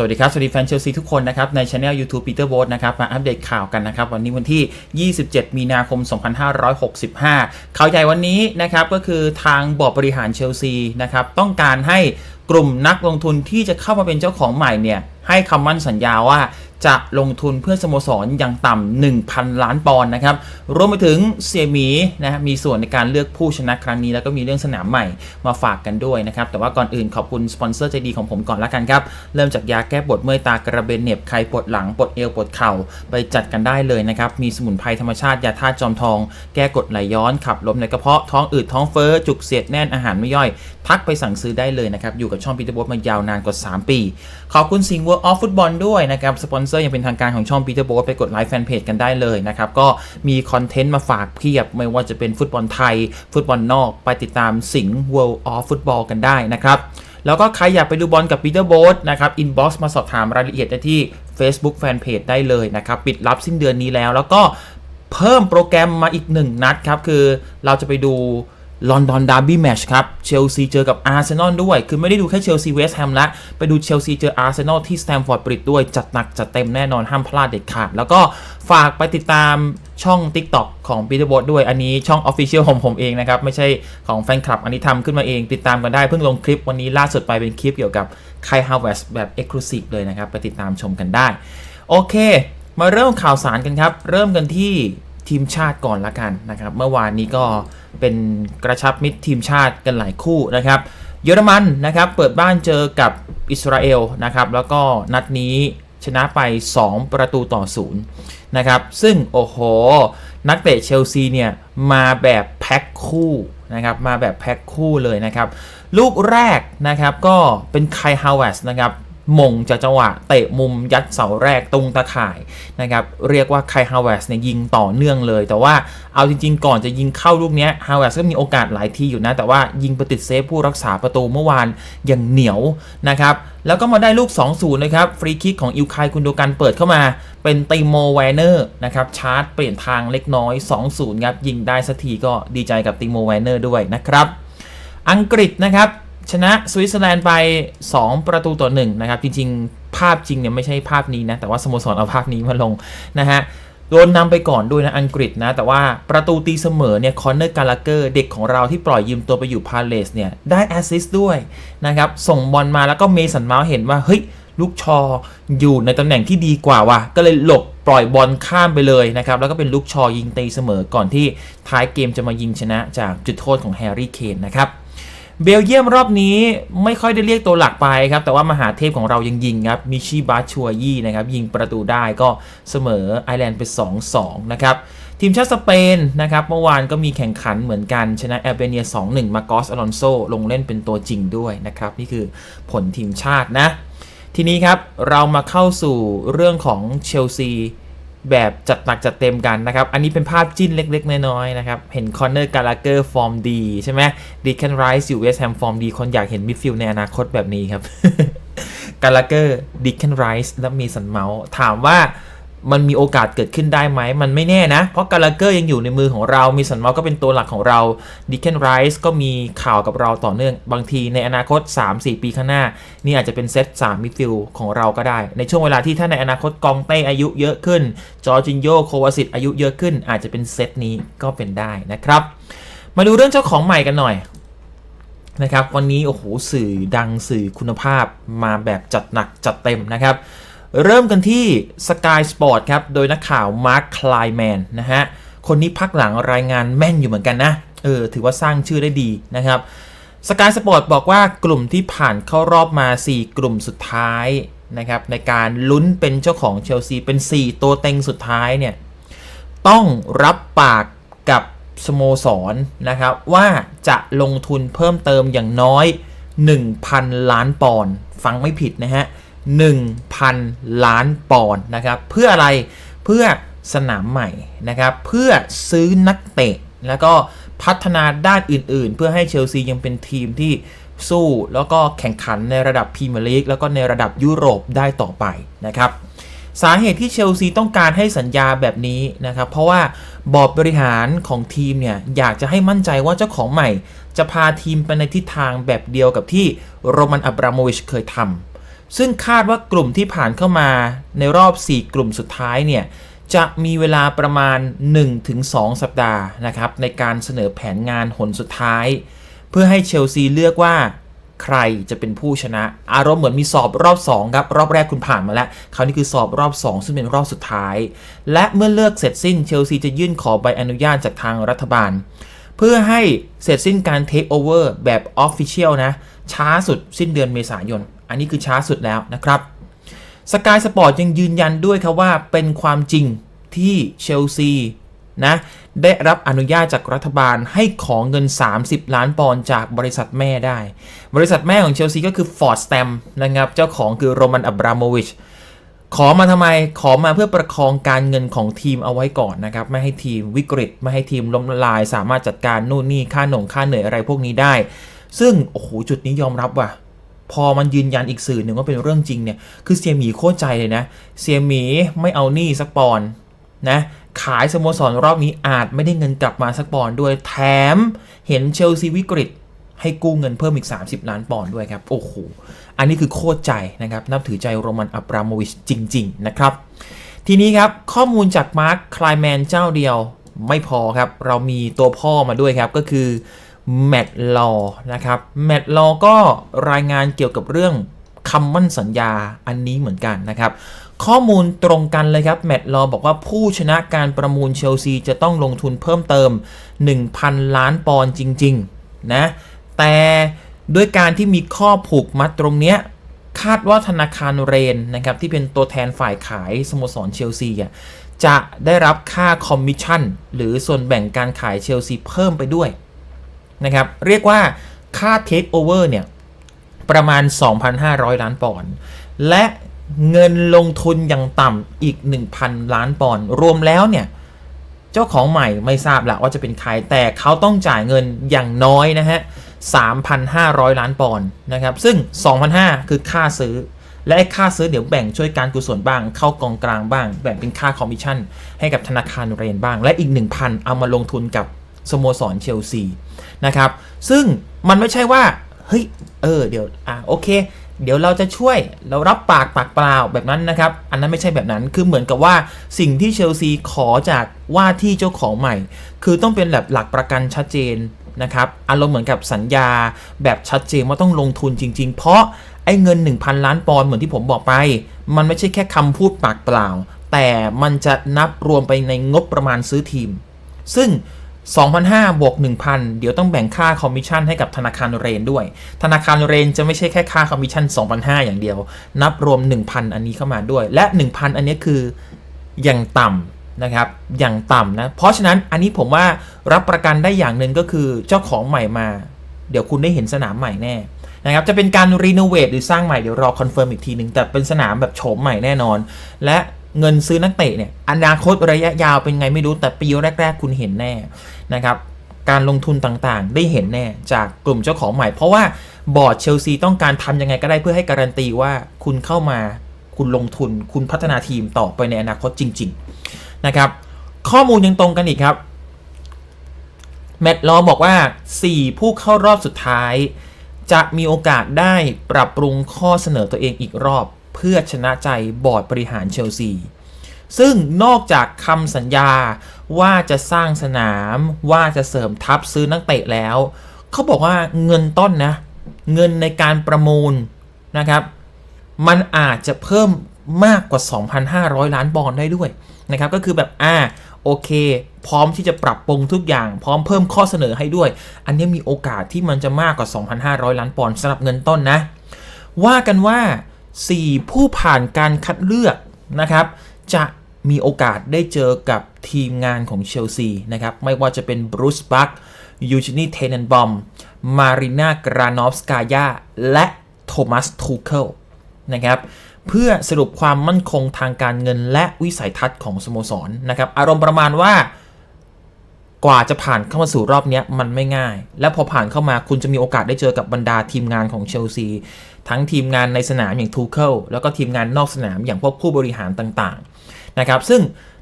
สวัสดีครับ สวัสดีแฟนเชลซีทุกคนนะครับในช anel YouTube Peter b o a t นะครับมาอัปเดตข่าวกันนะครับ วันนี้วันที่ 27 มีนาคม 2565 ข่าวใหญ่วันนี้นะครับก็คือทางบอร์ดบริหารเชลซีนะครับต้องการให้กลุ่มนักลงทุนที่จะเข้ามาเป็นเจ้าของใหม่เนี่ยให้คำมั่นสัญญาว่า จะลงทุนเพื่อสโมสรอย่างต่ำ1,000 ล้านปอนด์นะครับ รวมไปถึงเสียหมีนะมีส่วนในการเลือกผู้ชนะครั้งนี้ แล้วก็มีเรื่องสนามใหม่มาฝากกันด้วยนะครับ แต่ว่าก่อนอื่นขอบคุณสปอนเซอร์ใจดีของผมก่อนละกันครับ เริ่มจากยาแก้ปวดเมื่อยตากระเบนเหน็บใครปวดหลังปวดเอวปวดเข่าไปจัดกันได้เลยนะครับ มีสมุนไพรธรรมชาติยาธาตุจอมทอง แก้กดไหลย้อนขับลมในกระเพาะท้องอืดท้องเฟ้อจุกเสียดแน่นอาหารไม่ย่อย ทักไปสั่งซื้อได้เลยนะครับอยู่กับช่องพีเตอร์บอสมายาวนานกว่า 3 ปีขอบคุณสิงห์เวิร์กออฟฟุตบอลด้วยนะครับ สปอนเซอร์ยังเป็นทางการของช่องพีเตอร์บสไปกดไลค์แฟนเพจกันได้เลยนะครับ ก็มีคอนเทนต์มาฝากเพียบ ไม่ว่าจะเป็นฟุตบอลไทย ฟุตบอลนอก ไปติดตามสิงห์เวิร์กออฟฟุตบอลกันได้นะครับแล้วก็ใครอยากไปดูบอลกับปีเตอร์โบ๊ทนะครับอินบ็อกซ์มาสอบถามรายละเอียดได้ที่ Facebook Fanpage ได้เลยนะครับ ปิดรับสิ้นเดือนนี้แล้ว แล้วก็เพิ่มโปรแกรมมาอีก 1 นัดครับ คือเราจะไปดู ลอนดอนดาร์บี้แมชครับ เชลซีเจอกับอาร์เซนอลด้วย คือไม่ได้ดูแค่เชลซีเวสต์แฮมละ ไปดูเชลซีเจออาร์เซนอลที่สแตมฟอร์ดบริดด้วย จัดหนักจัดเต็มแน่นอนห้ามพลาดเด็ดขาด แล้วก็ฝากไปติดตามช่อง TikTok ของปีเตอร์บ t ด้วย อันนี้ช่อง Official ของผมเองนะครับ ไม่ใช่ของแฟนคลับ อันนี้ทำขึ้นมาเอง ติดตามกันได้ เพิ่งลงคลิปวันนี้ล่าสุดไปเป็นคลิปเกี่ยวกับไคฮาวเวสแบบ Exclusive เลยนะครับ ไปติดตามชมกันได้ โอเค มาเริ่มข่าวสารกันครับ เริ่มกันที่ ทีมชาติก่อนละกันนะครับ เมื่อวานนี้ก็เป็นกระชับมิตรทีมชาติกันหลายคู่นะครับ เยอรมันนะครับเปิดบ้านเจอกับอิสราเอลนะครับ แล้วก็นัดนี้ชนะไป 2 ประตูต่อศูนย์นะครับ ซึ่งโอ้โห นักเตะเชลซีเนี่ยมาแบบแพ็คคู่นะครับ มาแบบแพ็คคู่เลยนะครับ ลูกแรกนะครับก็เป็นไคฮาวเวสนะครับ มงจากจังหวะเตะมุมยัดเสาแรกตรงตะข่ายนะครับเรียกว่าไคฮาวเวสเนี่ยยิงต่อเนื่องเลย แต่ว่าเอาจริง ๆ ก่อนจะยิงเข้าลูกเนี้ยฮาวเวสก็มีโอกาสหลายทีอยู่นะ แต่ว่ายิงไปติดเซฟผู้รักษาประตูเมื่อวานอย่างเหนียวนะครับแล้วก็มาได้ลูก 2-0 นะครับ ฟรีคิกของอิลคายคุนโดกันเปิดเข้ามา เป็นติโมแวนเนอร์นะครับ ชาร์จเปลี่ยนทางเล็กน้อย 2-0 ครับ ยิงได้สักทีก็ดีใจกับติโมแวนเนอร์ด้วยนะครับ อังกฤษนะครับ ชนะสวิตเซอร์แลนด์ไป 2 ประตูต่อ1นะครับ จริง ๆ ภาพจริงเนี่ยไม่ใช่ภาพนี้นะ แต่ว่าสโมสรเอาภาพนี้มาลงนะฮะโดนนำไปก่อนด้วยนะอังกฤษนะ แต่ว่าประตูตีเสมอเนี่ยคอนเนอร์กาลาเกอร์เด็กของเราที่ปล่อยยืมตัวไปอยู่พาเลสเนี่ยได้แอสซิสต์ด้วยนะครับ ส่งบอลมาแล้วก็เมสันเมาส์เห็นว่า เฮ้ย ลูกชออยู่ในตำแหน่งที่ดีกว่าว่ะก็เลยหลบปล่อยบอลข้ามไปเลยนะครับ แล้วก็เป็นลูกชอยิงตีเสมอก่อนที่ท้ายเกมจะมายิงชนะจากจุดโทษของแฮร์รี่เคนนะครับ เบลเยียมรอบนี้ไม่ค่อยได้เรียกตัวหลักไปครับ แต่ว่ามหาเทพของเรายังยิงครับ มิชิบาชัวยี่นะครับ ยิงประตูได้ก็เสมอไอร์แลนด์ไป 2-2 นะครับ ทีมชาติสเปนนะครับ เมื่อวานก็มีแข่งขันเหมือนกัน ชนะแอลเบเนีย 2-1 มาโกสอลอนโซ ลงเล่นเป็นตัวจริงด้วยนะครับ นี่คือผลทีมชาตินะ ทีนี้ครับเรามาเข้าสู่เรื่องของเชลซี แบบจัดหนักจัดเต็มกันนะครับ อันนี้เป็นภาพจิ้นเล็กๆ น้อยๆนะครับ เห็นคอนเนอร์กาลาเกอร์ฟอร์มดีใช่ไหมดิคันไรส์อยู่เวสต์แฮมฟอร์มดี คนอยากเห็นมิดฟิลด์ในอนาคตแบบนี้ครับกาลาเกอร์ดิคันไรส์และมีสันเมาส์ถามว่า มันมีโอกาสเกิดขึ้นได้ไหม มันไม่แน่นะ เพราะกาลาเกอร์ยังอยู่ในมือของเรามีสันมาส์ก็เป็นตัวหลักของเราดิแคนไรส์ก็มีข่าวกับเราต่อเนื่อง บางทีในอนาคต 3-4 ปีข้างหน้า นี่อาจจะเป็นเซต3มิดฟิล์ของเราก็ได้ ในช่วงเวลาที่ถ้าในอนาคตกองเต้อายุเยอะขึ้น จอร์จินโยโควาสิตอายุเยอะขึ้น อาจจะเป็นเซตนี้ก็เป็นได้นะครับ มาดูเรื่องเจ้าของใหม่กันหน่อยนะครับวันนี้โอ้โหสื่อดังสื่อคุณภาพมาแบบจัดหนักจัดเต็มนะครับ เริ่มกันที่ Sky Sport ครับ โดยนักข่าวมาร์คคลายแมนนะฮะ คนนี้พักหลังรายงานแม่นอยู่เหมือนกันนะ เออ ถือว่าสร้างชื่อได้ดีนะครับ Sky Sport บอกว่ากลุ่มที่ผ่านเข้ารอบมา 4 กลุ่มสุดท้ายนะครับในการลุ้นเป็นเจ้าของเชลซีเป็น 4 ตัวเต็งสุดท้ายเนี่ย ต้องรับปากกับสโมสรนะครับ ว่าจะลงทุนเพิ่มเติมอย่างน้อย 1,000 ล้านปอนด์ฟังไม่ผิดนะฮะ 1,000 ล้านปอนด์นะครับเพื่ออะไรเพื่อสนามใหม่นะครับเพื่อซื้อนักเตะ แล้วก็พัฒนาด้านอื่น ๆ เพื่อให้เชลซียังเป็นทีมที่สู้ แล้วก็แข่งขันในระดับพรีเมียร์ลีกแล้วก็ในระดับยุโรปได้ต่อไปนะครับสาเหตุที่เชลซีต้องการให้สัญญาแบบนี้นะครับ เพราะว่าบอร์ดบริหารของทีมเนี่ย อยากจะให้มั่นใจว่าเจ้าของใหม่ จะพาทีมไปในทิศทางแบบเดียวกับที่โรมันอับราโมวิชเคยทำ ซึ่งคาดว่ากลุ่มที่ผ่านเข้ามาในรอบ 4 กลุ่มสุดท้ายเนี่ยจะมีเวลาประมาณ 1-2 สัปดาห์นะครับในการเสนอแผนงานหนสุดท้าย เพื่อให้เชลซีเลือกว่าใครจะเป็นผู้ชนะ อารมณ์เหมือนมีสอบรอบ 2 ครับ รอบแรกคุณผ่านมาแล้ว คราวนี้คือสอบรอบ 2 ซึ่งเป็นรอบสุดท้าย และเมื่อเลือกเสร็จสิ้นเชลซีจะยื่นขอใบอนุญาตจากทางรัฐบาล เพื่อให้เสร็จสิ้นการเทคโอเวอร์แบบออฟฟิเชียลนะช้าสุดสิ้นเดือนเมษายน อันนี้คือช้าสุดแล้วนะครับสกายสปอร์ตยังยืนยันด้วยครับว่าเป็นความจริงที่เชลซีนะได้รับอนุญาตจากรัฐบาลให้ของเงิน 30 ล้านปอนด์จากบริษัทแม่ได้ บริษัทแม่ของเชลซีก็คือ Ford Stam นะครับเจ้าของคือโรมันอับราโมวิชขอมาทำไมขอมาเพื่อประคองการเงินของทีมเอาไว้ก่อนนะครับ ไม่ให้ทีมวิกฤต ไม่ให้ทีมล้มละลาย สามารถจัดการนู่นนี่ค่าหน่งค่าเหนื่อยอะไรพวกนี้ได้ ซึ่งโอ้โหจุดนี้ยอมรับว่ะ พอมันยืนยันอีกสื่อหนึ่งว่าเป็นเรื่องจริงเนี่ย คือเซียหมีโคตรใจเลยนะ เซียหมีไม่เอาหนี้สักปอนนะ ขายสโมสรรอบนี้อาจไม่ได้เงินกลับมาสักปอนด์ด้วย แถมเห็นเชลซีวิกฤตให้กู้เงินเพิ่มอีก 30 ล้านปอนด์ด้วยครับ โอ้โห อันนี้คือโคตรใจนะครับ นับถือใจโรมันอับราโมวิชจริง ๆ นะครับ ทีนี้ครับ ข้อมูลจากมาร์คคลายแมนเจ้าเดียวไม่พอครับ เรามีตัวพ่อมาด้วยครับ ก็คือ แมตต์ลอนะครับแมตต์ลอก็รายงานเกี่ยวกับเรื่องคำมั่นสัญญาอันนี้เหมือนกันนะครับ ข้อมูลตรงกันเลยครับแมตลอบอกว่าผู้ชนะการประมูลเชลซีจะต้องลงทุนเพิ่มเติม 1,000 ล้านปอนด์จริง ๆ นะ แต่ด้วยการที่มีข้อผูกมัดตรงเนี้ยคาดว่าธนาคารเรนนะครับ ที่เป็นตัวแทนฝ่ายขายสโมสรเชลซีอะจะได้รับค่าคอมมิชชั่น หรือส่วนแบ่งการขายเชลซีเพิ่มไปด้วย นะครับ เรียกว่าค่าเทคโอเวอร์เนี่ย ประมาณ 2,500 ล้านปอนด์และเงินลงทุนอย่างต่ำอีก 1,000 ล้านปอนด์รวมแล้วเนี่ย เจ้าของใหม่ไม่ทราบละว่าจะเป็นใคร แต่เขาต้องจ่ายเงินอย่างน้อยนะฮะ 3,500 ล้านปอนด์นะครับ ซึ่ง 2,500 คือค่าซื้อและค่าซื้อเดี๋ยวแบ่งช่วยการกุศลบ้าง เข้ากองกลางบ้าง แบ่งเป็นค่าคอมมิชชั่นให้กับธนาคารเรนบ้าง และอีก 1,000 เอามาลงทุนกับสโมสรเชลซี นะครับ ซึ่งมันไม่ใช่ว่า เฮ้ย เออ เดี๋ยว อะโอเค เดี๋ยวเราจะช่วย เรารับปากปากเปล่าแบบนั้นนะครับ อันนั้นไม่ใช่แบบนั้น คือเหมือนกับว่าสิ่งที่เชลซีขอจากว่าที่เจ้าของใหม่ คือต้องเป็นแบบหลักประกันชัดเจนนะครับ อารมณ์เหมือนกับสัญญาแบบชัดเจนว่าต้องลงทุนจริง ๆ เพราะไอ้เงิน 1,000 ล้านปอนด์เหมือนที่ผมบอกไป มันไม่ใช่แค่คำพูดปากเปล่า แต่มันจะนับรวมไปในงบประมาณซื้อทีม ซึ่ง 2,500บวก1,000 เดี๋ยวต้องแบ่งค่าคอมมิชชั่นให้กับธนาคารเรนด้วย ธนาคารเรนจะไม่ใช่แค่ค่าคอมมิชชั่น2,500 อย่างเดียว นับรวม 1,000 อันนี้เข้ามาด้วย และ 1,000 อันนี้คืออย่างต่ำนะครับ อย่างต่ำนะ เพราะฉะนั้นอันนี้ผมว่ารับประกันได้อย่างหนึ่งก็คือเจ้าของใหม่มา เดี๋ยวคุณได้เห็นสนามใหม่แน่นะครับ จะเป็นการรีโนเวทหรือสร้างใหม่เดี๋ยวรอคอนเฟิร์มอีกทีหนึ่งแต่เป็นสนามแบบโฉมใหม่แน่นอน และ เงินซื้อนักเตะเนี่ยอนาคตระยะยาวเป็นไงไม่รู้แต่ปีแรก ๆ คุณเห็นแน่นะครับการลงทุนต่างๆ ได้เห็นแน่จากกลุ่มเจ้าของใหม่ เพราะว่าบอร์ดเชลซีต้องการทำยังไงก็ได้เพื่อให้การันตีว่าคุณเข้ามาคุณลงทุน คุณพัฒนาทีมต่อไปในอนาคตจริง ๆ นะครับ ข้อมูลยังตรงกันอีกครับ แมตต์ลอบอกว่า 4 ผู้เข้ารอบสุดท้าย จะมีโอกาสได้ปรับปรุงข้อเสนอตัวเองอีกรอบ เพื่อชนะใจบอร์ดบริหารเชลซี ซึ่งนอกจากคำสัญญาว่าจะสร้างสนามว่าจะเสริมทัพซื้อนักเตะแล้ว เขาบอกว่าเงินต้นนะ เงินในการประมูลนะครับ มันอาจจะเพิ่มมากกว่า 2,500 ล้านบอลได้ด้วยนะครับก็คือแบบอ่าโอเค พร้อมที่จะปรับปรุงทุกอย่าง พร้อมเพิ่มข้อเสนอให้ด้วย อันนี้มีโอกาสที่มันจะมากกว่า 2,500 ล้านปอนด์สำหรับเงินต้นนะ ว่ากันว่า 4 ผู้ผ่านการคัดเลือกนะครับ จะมีโอกาสได้เจอกับทีมงานของเชลซีนะครับ ไม่ว่าจะเป็นบรูซบัคยูจินีเทนนบอมมารินากรานอฟสกายาและโทมัสทูเคิลนะครับเพื่อสรุปความมั่นคงทางการเงินและวิสัยทัศน์ของสโมสรนะครับ อารมณ์ประมาณว่า กว่าจะผ่านเข้ามาสู่รอบนี้มันไม่ง่าย และพอผ่านเข้ามาคุณจะมีโอกาสได้เจอกับบรรดาทีมงานของเชลซี ทั้งทีมงานในสนามอย่างทูเคิลแล้วก็ทีมงานนอกสนามอย่างพวกผู้บริหารต่างๆนะครับซึ่ง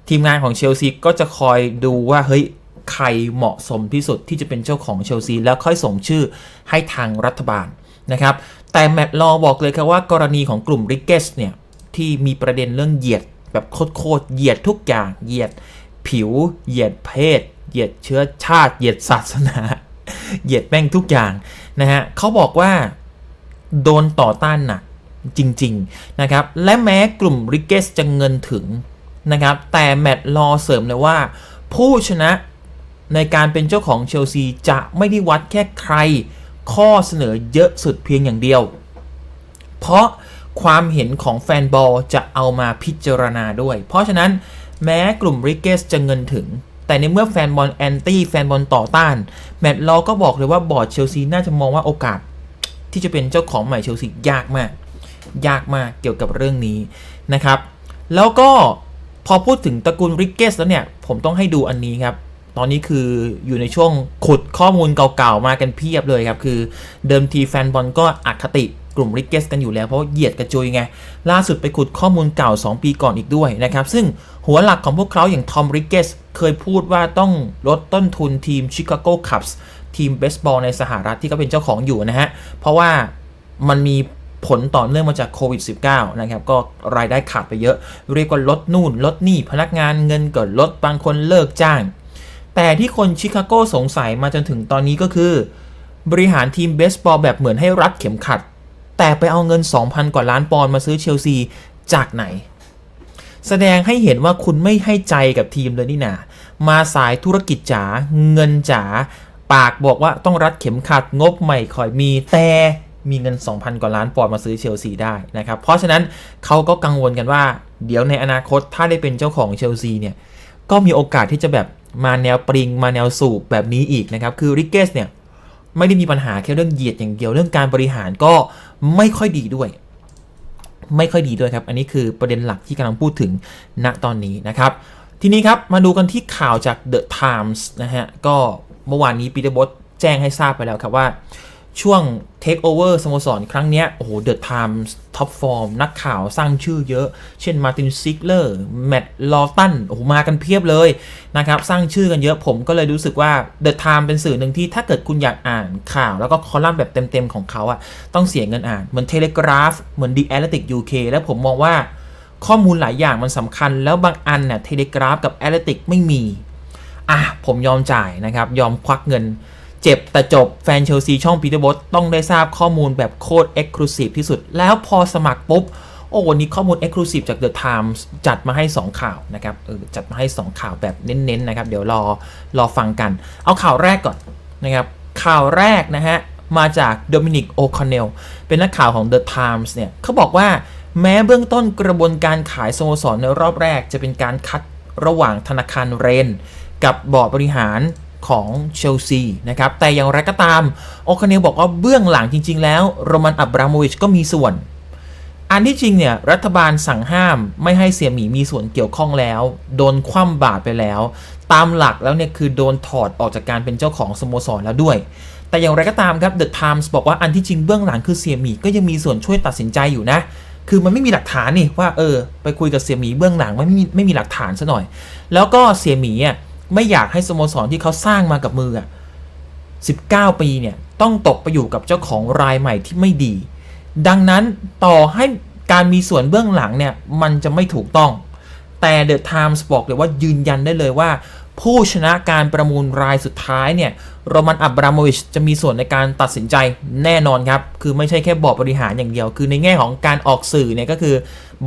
ทีมงานของเชลซีก็จะคอยดูว่าเฮ้ยใครเหมาะสมที่สุดที่จะเป็นเจ้าของเชลซีแล้วค่อยส่งชื่อให้ทางรัฐบาลนะครับแต่แมตต์ลอบอกเลยครับว่ากรณีของกลุ่มริกเกสเนี่ยที่มีประเด็นเรื่องเหยียดแบบโคตรเหยียดทุกอย่างเหยียดผิวเหยียดเพศ เหยียดเชื้อชาติ เหยียดศาสนา เหยียดแม่งทุกอย่างนะฮะเขาบอกว่าโดนต่อต้านหนักจริง ๆ นะครับ และแม้กลุ่มริกเกสจะเงินถึงนะครับ แต่แมตต์ลอเสริมเลยว่า ผู้ชนะในการเป็นเจ้าของเชลซีจะไม่ได้วัดแค่ใคร ข้อเสนอเยอะสุดเพียงอย่างเดียว เพราะความเห็นของแฟนบอลจะเอามาพิจารณาด้วย เพราะฉะนั้นแม้กลุ่มริกเกสจะเงินถึง แต่ในเมื่อแฟนบอลแอนตี้แฟนบอลต่อต้าน แมตต์ลอก็บอกเลยว่าบอร์ดเชลซีน่าจะมองว่าโอกาส ที่จะเป็นเจ้าของใหม่เชลซียากมาก ยากมากเกี่ยวกับเรื่องนี้นะครับ แล้วก็พอพูดถึงตระกูลริกเกสแล้วเนี่ย ผมต้องให้ดูอันนี้ครับ ตอนนี้คืออยู่ในช่วงขุดข้อมูลเก่าๆมากันเพียบเลยครับ คือเดิมทีแฟนบอลก็อคติ กลุ่มริกเกสกันอยู่แล้วเพราะเหยียดกระจุยไง ล่าสุดไปขุดข้อมูลเก่า 2 ปีก่อนอีกด้วยนะครับ ซึ่งหัวหลักของพวกเขาอย่างทอมริกเกสเคยพูดว่าต้องลดต้นทุนทีมชิคาโกคัพส์ทีมเบสบอลในสหรัฐที่เขาเป็นเจ้าของอยู่นะฮะ เพราะว่ามันมีผลต่อเนื่องมาจากโควิด -19 นะครับ ก็รายได้ขาดไปเยอะ เรียกว่าลดนู่น ลดนี่พนักงานเงินก็ลดบางคนเลิกจ้าง แต่ที่คนชิคาโกสงสัยมาจนถึงตอนนี้ก็คือ บริหารทีมเบสบอลแบบเหมือนให้รัดเข็มขัด แต่ไปเอาเงิน 2,000 กว่าล้านปอนด์มาซื้อเชลซีจากไหน แสดงให้เห็นว่าคุณไม่ให้ใจกับทีมเลยนี่นามาสายธุรกิจจ๋าเงินจ๋าปากบอกว่าต้องรัดเข็มขัดงบใหม่คอยมีแต่มีเงิน 2,000 กว่าล้านปอนด์มาซื้อเชลซีได้นะครับ เพราะฉะนั้นเขาก็กังวลกันว่า เดี๋ยวในอนาคตถ้าได้เป็นเจ้าของเชลซีเนี่ย ก็มีโอกาสที่จะแบบมาแนวปริง มาแนวสูบแบบนี้อีกนะครับ คือริกเกสเนี่ย ไม่ได้มีปัญหาแค่เรื่องเหยียดอย่างเดียวเรื่องการบริหารก็ ไม่ค่อยดีด้วย ไม่ค่อยดีด้วยครับ อันนี้คือประเด็นหลักที่กำลังพูดถึงณตอนนี้นะครับ ทีนี้ครับมาดูกันที่ข่าวจาก The Times นะฮะ ก็เมื่อวานนี้ปีเตอร์บอสแจ้งให้ทราบไปแล้วครับว่า ช่วง Take Over สโมสรครั้งเนี้ยโอ้โห The Times Top Form นักข่าวสร้างชื่อเยอะ เช่นมาตินซิกเลอร์แมตต์ลอตันโอ้โหมากันเพียบเลยนะครับ สร้างชื่อกันเยอะผมก็เลยรู้สึกว่า The Times เป็นสื่อหนึ่งที่ถ้าเกิดคุณอยากอ่านข่าว แล้วก็คอลัมน์แบบเต็มๆของเขาอะต้องเสียเงินอ่าน เหมือน Telegraph เหมือน The Athletic UK แล้วผมมองว่าข้อมูลหลายอย่างมันสำคัญ แล้วบางอันเนี่ย Telegraph กับ Athletic ไม่มีอะผมยอมจ่ายนะครับยอมควักเงิน เจ็บแต่จบแฟนเชลซีช่องปีเตอร์บอสต้องได้ทราบข้อมูลแบบโคตรเอ็กซ์คลูซีฟที่สุด แล้วพอสมัครปุ๊บ โอ้วันนี้ข้อมูล Exclusive จาก The Times จัดมาให้ 2 ข่าวนะครับเออจัดมาให้ 2 ข่าวแบบเน้นๆนะครับ เดี๋ยวรอรอฟังกัน เอาข่าวแรกก่อนนะครับข่าวแรกนะฮะ มาจากโดมินิกโอคอนเนลเป็นนักข่าวของ The Times เนี่ยเขาบอกว่าแม้เบื้องต้นกระบวนการขายสโมสรในรอบแรก จะเป็นการคัดระหว่างธนาคารเรน กับบอร์ดบริหาร ของเชลซีนะครับ แต่อย่างไรก็ตาม โอคอนเนลบอกว่าเบื้องหลังจริง ๆ แล้วโรมันอับราโมวิชก็มีส่วน อันที่จริงเนี่ย รัฐบาลสั่งห้ามไม่ให้เสี่ยหมีมีส่วนเกี่ยวข้องแล้ว โดนคว่ำบาตรไปแล้ว ตามหลักแล้วเนี่ยคือโดนถอดออกจากการเป็นเจ้าของสโมสรแล้วด้วย แต่อย่างไรก็ตามครับ The Times บอกว่าอันที่จริงเบื้องหลังคือเสี่ยหมีก็ยังมีส่วนช่วยตัดสินใจอยู่นะคือมันไม่มีหลักฐานนี่ว่าเออ ไปคุยกับเสี่ยหมีเบื้องหลังไม่มีไม่มีหลักฐานซะหน่อย แล้วก็เสี่ยหมีอะ ไม่อยากให้สโมสรที่เขาสร้างมากับมืออะ19 ปีเนี่ยต้องตกไปอยู่กับเจ้าของรายใหม่ที่ไม่ดี ดังนั้นต่อให้การมีส่วนเบื้องหลังเนี่ยมันจะไม่ถูกต้อง แต่ The Times บอกเลยว่ายืนยันได้เลยว่า ผู้ชนะการประมูลรายสุดท้ายเนี่ยโรมันอับราโมวิชจะมีส่วนในการตัดสินใจแน่นอนครับ คือไม่ใช่แค่บอร์ดบริหารอย่างเดียว คือในแง่ของการออกสื่อเนี่ยก็คือ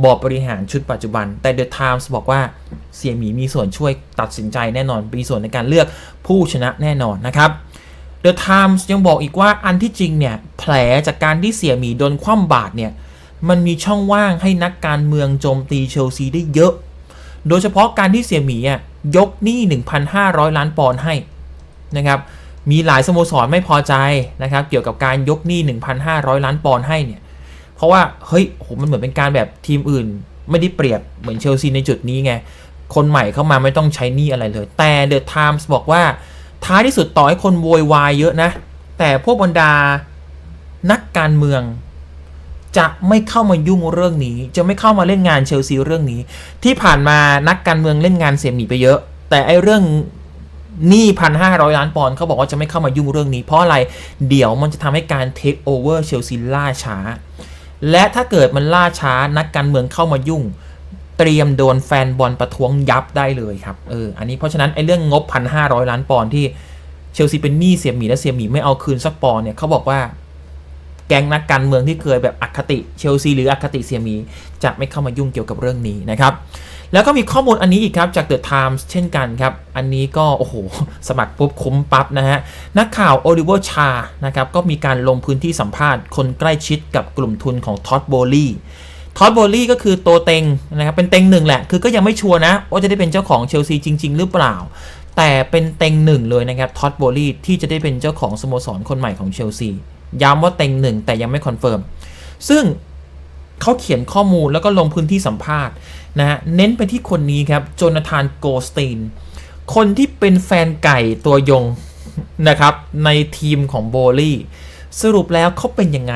บอร์ดบริหารชุดปัจจุบัน แต่ The Times บอกว่าเสี่ยหมีมีส่วนช่วยตัดสินใจแน่นอน มีส่วนในการเลือกผู้ชนะแน่นอนนะครับ The Times ยังบอกอีกว่าอันที่จริงเนี่ยแผลจากการที่เสี่ยหมีโดนคว่ำบาตรเนี่ยมันมีช่องว่างให้นักการเมืองโจมตีเชลซีได้เยอะ โดยเฉพาะการที่เสี่ยหมีอะ ยกหนี้ 1,500 ล้านปอนด์ให้นะครับ มีหลายสโมสรไม่พอใจนะครับ เกี่ยวกับการยกหนี้ 1,500 ล้านปอนด์ให้เนี่ย เพราะว่า เฮ้ยโหมันเหมือนเป็นการแบบทีมอื่น ไม่ได้เปรียบเหมือนเชลซีในจุดนี้ไง คนใหม่เข้ามาไม่ต้องใช้หนี้อะไรเลย แต่เดอะไทมส์บอกว่าท้ายที่สุดต่อให้คนโวยวายเยอะนะ แต่พวกบรรดานักการเมือง จะไม่เข้ามายุ่งเรื่องนี้ จะไม่เข้ามาเล่นงานเชลซีเรื่องนี้ ที่ผ่านมานักการเมืองเล่นงานเสียหมีไปเยอะ แต่ไอเรื่องหนี้พันห้าร้อยล้านปอนด์เขาบอกว่าจะไม่เข้ามายุ่งเรื่องนี้ เพราะอะไรเดี๋ยวมันจะทำให้การเทคโอเวอร์เชลซีล่าช้า และถ้าเกิดมันล่าช้านักการเมืองเข้ามายุ่ง เตรียมโดนแฟนบอลประท้วงยับได้เลยครับเอออันนี้เพราะฉะนั้นไอ้เรื่องงบพันห้าร้อยล้านปอนด์ที่เชลซีเป็นหนี้เสียหมีและเสียหมีไม่เอาคืนสักปอนด์เนี่ยเขาบอกว่า แก๊งนักการเมืองที่เคยแบบอคติเชลซีหรืออคติเสียมีจะไม่เข้ามายุ่งเกี่ยวกับเรื่องนี้นะครับแล้วก็มีข้อมูลอันนี้อีกครับจาก The Times เช่นกันครับ อันนี้ก็ โอ้โห สมัครปุ๊บคุ้มปั๊บนะฮะ นักข่าวโอลิเวอร์ชานะครับ ก็มีการลงพื้นที่สัมภาษณ์คนใกล้ชิดกับกลุ่มทุนของท็อตโบลี่ท็อตโบลี่ก็คือตัวเต็งนะครับ เป็นเต็งหนึ่งแหละ คือก็ยังไม่ชัวร์นะ ว่าจะได้เป็นเจ้าของเชลซีจริง ๆ หรือเปล่า แต่เป็นเต็งหนึ่งเลยนะครับท็อตโบลีที่จะได้เป็นเจ้าของสโมสรคนใหม่ของเชลซีย้ำว่าเต็งหนึ่งแต่ยังไม่คอนเฟิร์มซึ่งเขาเขียนข้อมูลแล้วก็ลงพื้นที่สัมภาษณ์นะฮะเน้นไปที่คนนี้ครับโจนาธานโกสตีน คนที่เป็นแฟนไก่ตัวยงนะครับในทีมของโบลี่สรุปแล้วเขาเป็นยังไง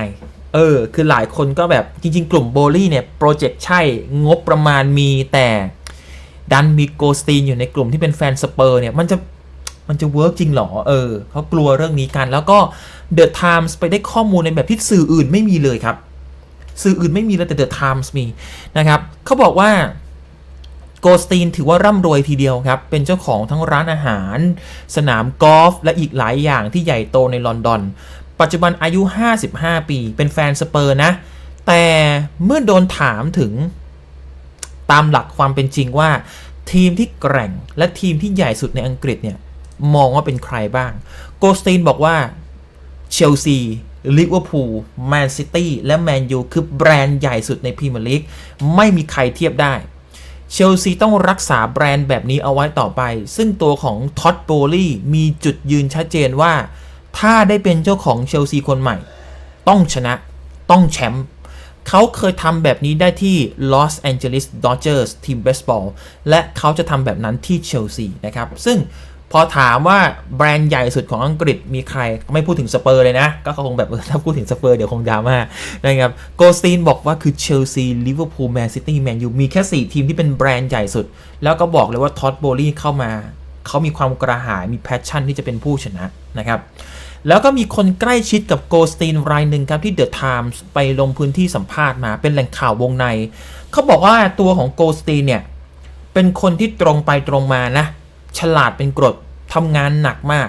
เออ คือหลายคนก็แบบจริง ๆ กลุ่มโบลี่เนี่ย โปรเจกต์ใช่งบประมาณมีแต่ ดันมีโกสตีนอยู่ในกลุ่มที่เป็นแฟนสเปอร์เนี่ยมันจะมันจะเวิร์กจริงเหรอ เออเขากลัวเรื่องนี้กัน แล้วก็ The Times ไปได้ข้อมูลในแบบที่สื่ออื่นไม่มีเลยครับ สื่ออื่นไม่มีเลยแต่ The Times มีนะครับเขาบอกว่าโกสตีนถือว่าร่ำรวยทีเดียวครับ เป็นเจ้าของทั้งร้านอาหาร สนามกอล์ฟและอีกหลายอย่างที่ใหญ่โตในลอนดอน ปัจจุบันอายุ 55 ปี เป็นแฟนสเปอร์นะ แต่เมื่อโดนถามถึง ตามหลักความเป็นจริงว่า ทีมที่แกร่งและทีมที่ใหญ่สุดในอังกฤษเนี่ยมองว่าเป็นใครบ้าง โกสตีนบอกว่าเชลซีลิเวอร์พูลแมนซิตี้และแมนยูคือแบรนด์ใหญ่สุดในพรีเมียร์ลีกไม่มีใครเทียบได้เชลซีต้องรักษาแบรนด์แบบนี้เอาไว้ต่อไป ซึ่งตัวของท็อตโบลี่มีจุดยืนชัดเจนว่า ถ้าได้เป็นเจ้าของเชลซีคนใหม่ ต้องชนะต้องแชมป์ เขาเคยทำแบบนี้ได้ที่ Los Angeles Dodgers ทีมเบสบอลและเขาจะทำแบบนั้นที่เชลซีนะครับ ซึ่งพอถามว่าแบรนด์ใหญ่สุดของอังกฤษมีใครไม่พูดถึงสเปอร์เลยนะ ก็คงแบบถ้าพูดถึงสเปอร์เดี๋ยวคงดราม่านะครับโกสตีนบอกว่าคือเชลซีลิเวอร์พูลแมนซิตี้แมนยูมีแค่ 4 ทีมที่เป็นแบรนด์ใหญ่สุด แล้วก็บอกเลยว่าท็อตโบลี่เข้ามา เขามีความกระหาย มีแพชชั่นที่จะเป็นผู้ชนะนะครับ แล้วก็มีคนใกล้ชิดกับโกสตีนรายหนึ่งครับที่เดอะไทมส์ไปลงพื้นที่สัมภาษณ์มา เป็นแหล่งข่าววงใน เขาบอกว่าตัวของโกสตีนเนี่ย เป็นคนที่ตรงไปตรงมานะ ฉลาดเป็นกรดทำงานหนักมาก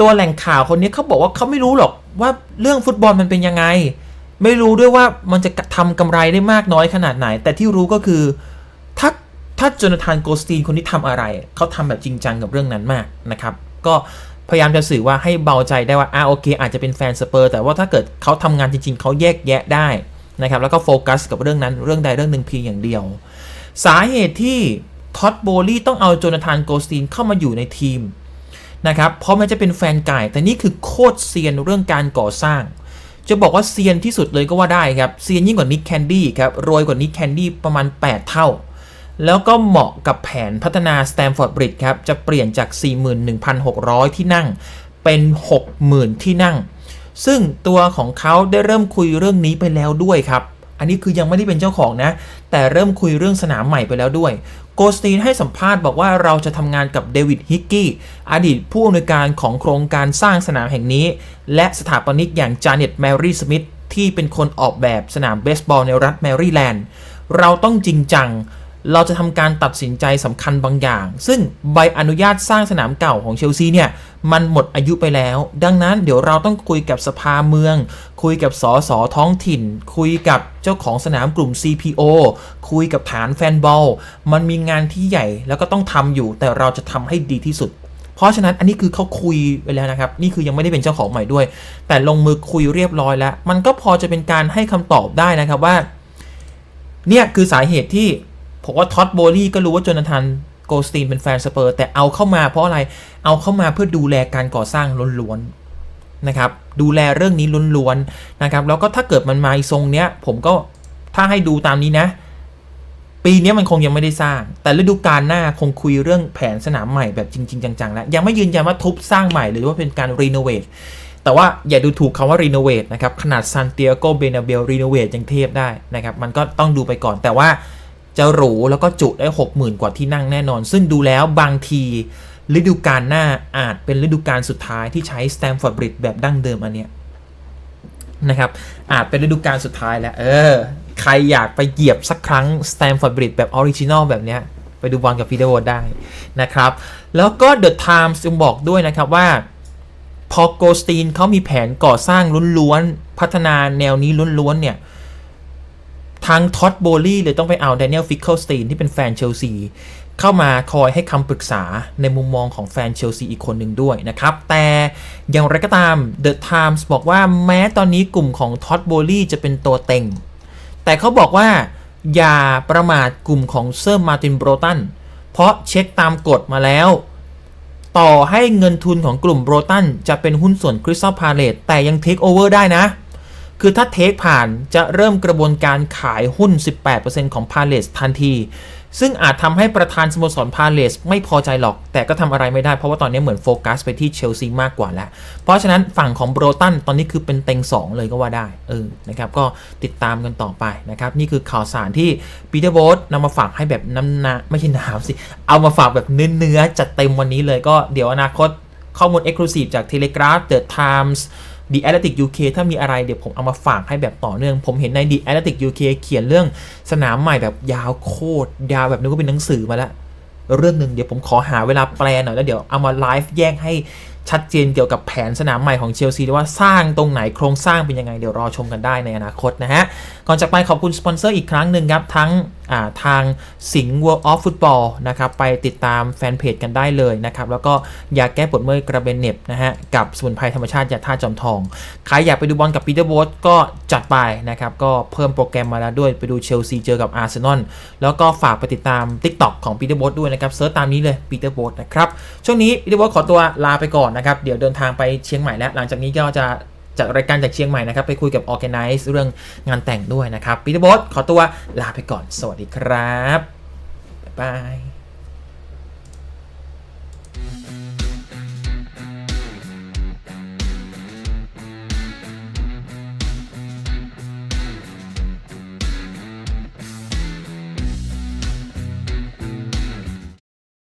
ตัวแหล่งข่าวคนนี้เขาบอกว่าเขาไม่รู้หรอกว่าเรื่องฟุตบอลมันเป็นยังไง ไม่รู้ด้วยว่ามันจะทำกำไรได้มากน้อยขนาดไหน แต่ที่รู้ก็คือถ้า ถ้าโจนาธานโกสตีนคนที่ทำอะไร เขาทำแบบจริงจังกับเรื่องนั้นมากนะครับ ก็พยายามจะสื่อว่าให้เบาใจได้ว่าอ่าโอเค อาจจะเป็นแฟนสเปอร์ แต่ว่าถ้าเกิดเขาทำงานจริง ๆ เขาแยกแยะได้นะครับ แล้วก็โฟกัสกับเรื่องนั้นเรื่องใดเรื่องหนึ่งเพียงอย่างเดียว สาเหตุที่ท็อตโบลี่ต้องเอาโจนาธานโกสตีนเข้ามาอยู่ในทีมนะครับ เพราะแม้จะเป็นแฟนไก่แต่นี่คือโคตรเซียนเรื่องการก่อสร้าง จะบอกว่าเซียนที่สุดเลยก็ว่าได้ครับ เซียนยิ่งกว่านิกแคนดี้ครับ รวยกว่านิกแคนดี้ประมาณ 8 เท่า แล้วก็เหมาะกับแผนพัฒนา Stanford Bridge ครับ จะเปลี่ยนจาก 41,600 ที่นั่งเป็น 60,000 ที่นั่ง ซึ่งตัวของเขาได้เริ่มคุยเรื่องนี้ไปแล้วด้วยครับ อันนี้คือยังไม่ได้เป็นเจ้าของนะ แต่เริ่มคุยเรื่องสนามใหม่ไปแล้วด้วย โกสตีนให้สัมภาษณ์บอกว่าเราจะทำงานกับเดวิดฮิกกี้อดีตผู้อำนวยการของโครงการสร้างสนามแห่งนี้ และสถาปนิกอย่างจาเน็ตแมรี่สมิธที่เป็นคนออกแบบสนามเบสบอลในรัฐแมรี่แลนด์เราต้องจริงจัง เราจะทำการตัดสินใจสำคัญบางอย่าง ซึ่งใบอนุญาตสร้างสนามเก่าของเชลซีเนี่ยมันหมดอายุไปแล้ว ดังนั้นเดี๋ยวเราต้องคุยกับสภาเมือง คุยกับสสท้องถิ่น คุยกับเจ้าของสนามกลุ่ม CPO คุยกับฐานแฟนบอล มันมีงานที่ใหญ่แล้วก็ต้องทำอยู่ แต่เราจะทำให้ดีที่สุด เพราะฉะนั้นอันนี้คือเขาคุยไปแล้วนะครับ นี่คือยังไม่ได้เป็นเจ้าของใหม่ด้วย แต่ลงมือคุยเรียบร้อยแล้ว มันก็พอจะเป็นการให้คำตอบได้นะครับว่า เนี่ยคือสาเหตุที่ ผมว่าท็อตโบลี่ก็รู้ว่าโจนาธานโกลสตีนเป็นแฟนสเปอร์ แต่เอาเข้ามาเพราะอะไรเอาเข้ามาเพื่อดูแลการก่อสร้างล้วนๆนะครับ ดูแลเรื่องนี้ล้วนๆนะครับ แล้วก็ถ้าเกิดมันมาอีทรงเนี้ย ผมก็ถ้าให้ดูตามนี้นะ ปีนี้มันคงยังไม่ได้สร้าง แต่ฤดูกาลหน้าคงคุยเรื่องแผนสนามใหม่แบบจริง ๆ จัง ๆ แล้ว ยังไม่ยืนยันว่าทุบสร้างใหม่หรือว่าเป็นการรีโนเวทแต่ว่าอย่าดูถูกคำว่ารีโนเวทนะครับขนาดซานเตียโกเบนาเบลรีโนเวทยังเทียบได้นะครับ มันก็ต้องดูไปก่อนแต่ว่า จะหรูแล้วก็จุได้ 60,000 กว่าที่นั่งแน่นอน ซึ่งดูแล้วบางทีฤดูกาลหน้าอาจเป็นฤดูกาลสุดท้ายที่ใช้สแตมฟอร์ดบริดแบบดั้งเดิมอันเนี้ยนะครับ อาจเป็นฤดูกาลสุดท้ายแล้ว เออ ใครอยากไปเหยียบสักครั้งสแตมฟอร์ดบริดแบบออริจินอลแบบเนี้ย ไปดูบอลกับพีเดอร์โวได้นะครับ แล้วก็ The Times ยังบอกด้วยนะครับว่า พอโกสตีนเขามีแผนก่อสร้างล้วนๆพัฒนาแนวนี้ล้วนๆเนี่ย ทางท็อตโบลี่เลยต้องไปเอา d ดเนียลฟิกเคิลสตีนที่เป็นแฟนเชลซีเข้ามาคอยให้คำปรึกษาในมุมมองของแฟนเชลซีอีกคนหนึ่งด้วยนะครับ แต่อย่างไรก็ตาม The Times บอกว่าแม้ตอนนี้กลุ่มของท็อตโบลี่จะเป็นตัวเต็ง แต่เขาบอกว่าอย่าประมาทกลุ่มของเซอร์มาตินโบรตันเพราะเช็คตามกฎมาแล้ว ต่อให้เงินทุนของกลุ่มโบรตันจะเป็นหุ้นส่วนคริสตัลพาเลตแต่ยังเทคโอเวอร์ได้นะ คือถ้าเทคผ่านจะเริ่มกระบวนการขายหุ้น 18%ของพาเลสทันที ซึ่งอาจทำให้ประธานสโมสรพาเลสไม่พอใจหรอก แต่ก็ทำอะไรไม่ได้เพราะว่าตอนนี้เหมือนโฟกัสไปที่เชลซีมากกว่าแล้ว เพราะฉะนั้นฝั่งของโบรตันตอนนี้คือเป็นเต็ง 2 เลยก็ว่าได้เออนะครับก็ติดตามกันต่อไปนะครับ นี่คือข่าวสารที่ปีเตอร์โบสนำมาฝากให้แบบน้ำนาไม่ใช่น้ำสิ เอามาฝากแบบเนื้อๆจัดเต็มวันนี้เลยก็เดี๋ยวอนาคตข้อมูล Exclusive จาก Telegraph The Times The Athletic UK ถ้ามีอะไรเดี๋ยวผมเอามาฝากให้แบบต่อเนื่อง ผมเห็นใน The Athletic UK เขียนเรื่องสนามใหม่แบบยาวโคตรยาวแบบนึกว่าเป็นหนังสือมาแล้วเรื่องหนึ่งเดี๋ยวผมขอหาเวลาแปลหน่อยแล้วเดี๋ยวเอามาไลฟ์แยกให้ชัดเจนเกี่ยวกับแผนสนามใหม่ของเชลซีว่าสร้างตรงไหนโครงสร้างเป็นยังไงเดี๋ยวรอชมกันได้ในอนาคตนะฮะ ก่อนจากไปขอบคุณสปอนเซอร์อีกครั้งหนึ่งครับ ทั้งาทางสิงห์ World of Football นะครับ ไปติดตามแฟนเพจกันได้เลยนะครับ แล้วก็ยาแก้ปวดเมื่อยกระเบนเน็บนะฮะ กับสมุนไพรธรรมชาติยาท่าจอมทอง ใครอยากไปดูบอลกับปีเตอร์โบสก็จัดไปนะครับ ก็เพิ่มโปรแกรมมาแล้วด้วย ไปดูเชลซีเจอกับอาร์เซนอลแล้วก็ฝากไปติดตาม TikTok ของปีเตอร์โบสด้วยนะครับเซิร์ชตามนี้เลยปีเตอร์โบสนะครับช่วงนี้ปีเตอร์โบสขอตัวลาไปก่อนนะครับเดี๋ยวเดินทางไปเชียงใหม่แล้วหลังจากนี้ก็จะ จากรายการจากเชียงใหม่นะครับ ไปคุยกับ Organize เรื่องงานแต่งด้วยนะครับปีเตอร์บอสขอตัวลาไปก่อน สวัสดีครับ บ๊ายบาย